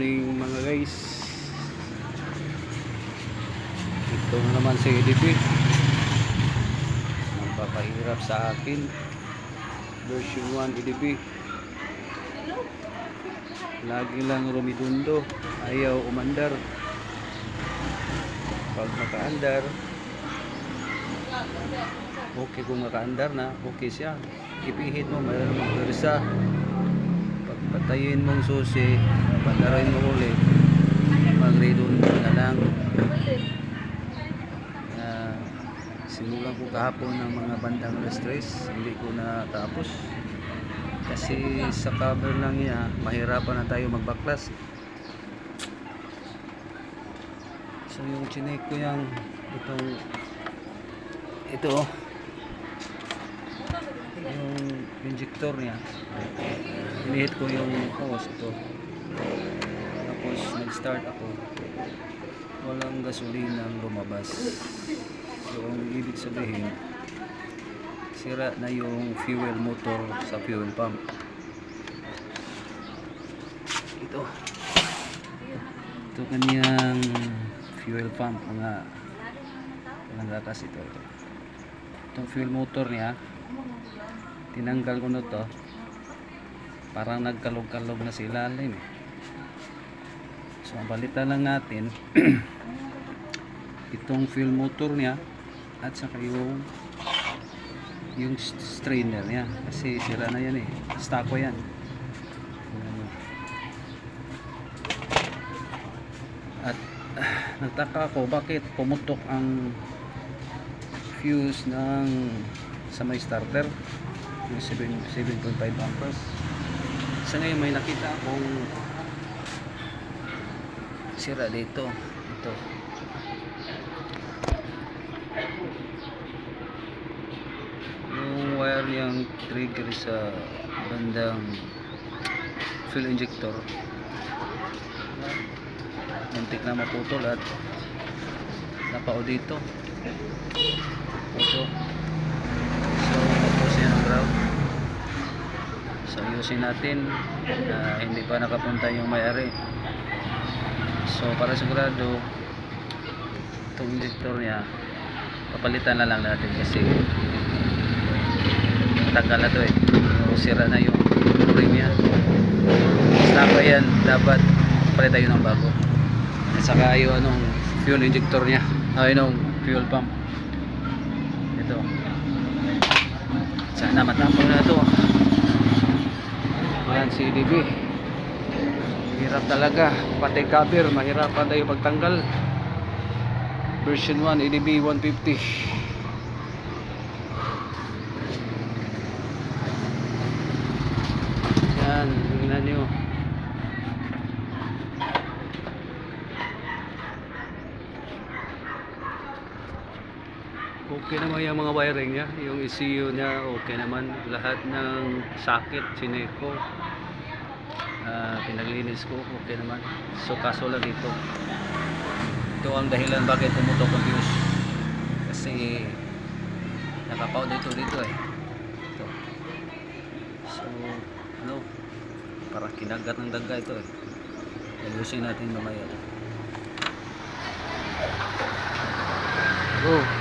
morning mga guys. Ito na naman si EDP nagpapahirap sa akin. Version 1 EDP lagi lang rumidundo. Ayaw umandar. Pag makaandar okay kung makaandar na okay siya. Ipihit mo mayroon magdarisa pagpatayin mong susi pandarin mo ulit magredundo na lang. Ah, simulan ko kahapon ng mga bandang alas 3 hindi ko na tapos kasi sa cover lang niya mahirapan na tayo magbaklas. So yung chinek ko yung itong ito oh. Yung injector niya. Inihit ko yung hose ito tapos nag-start ako. Walang gasolina ang lumabas. So ang ibig sabihin sira na yung fuel motor sa fuel pump. Ito. Ito kanyang fuel pump. Mga mga lakas ito ito. Itong fuel motor niya tinanggal ko na to. Parang nagkalog-kalog na sa ilalim eh. so ang balitan lang natin itong fuel motor niya at saka yung yung st- strainer niya. Kasi sira na yan eh. Stako yan. At ah, nagtaka ako bakit pumutok ang fuse ng sa may starter. Yung 7 7.5 amperes sa ngayon may nakita akong sira dito. Ito. Yung wire niyang trigger sa bandang fuel injector. Muntik na maputol at napao dito puto so tapos yan ang ground so ayusin natin na hindi pa nakapunta yung may-ari. So para sigurado itong injector niya papalitan na lang natin kasi tagal na to eh. Sira na yung ring niya. Basta yan dapat palit tayo ng bago. At saka yung anong fuel injector niya. Ay yung fuel pump. Ito. Sana matapang na to yan si DB hirap talaga. Pati cover mahirapan tayo pagtanggal version 1 EDB 150 yan tingnan nyo okay naman yung mga wiring niya. Yung ECU niya okay naman. Lahat ng socket sineko Ah, pinaglinis ko okay naman. So kaso lang ito. Ito ang dahilan bakit pumutok ang kasi nakapaw dito dito eh. Ito. So ano? Parang kinagat ng daga ito eh. Ayusin natin mamaya. Oh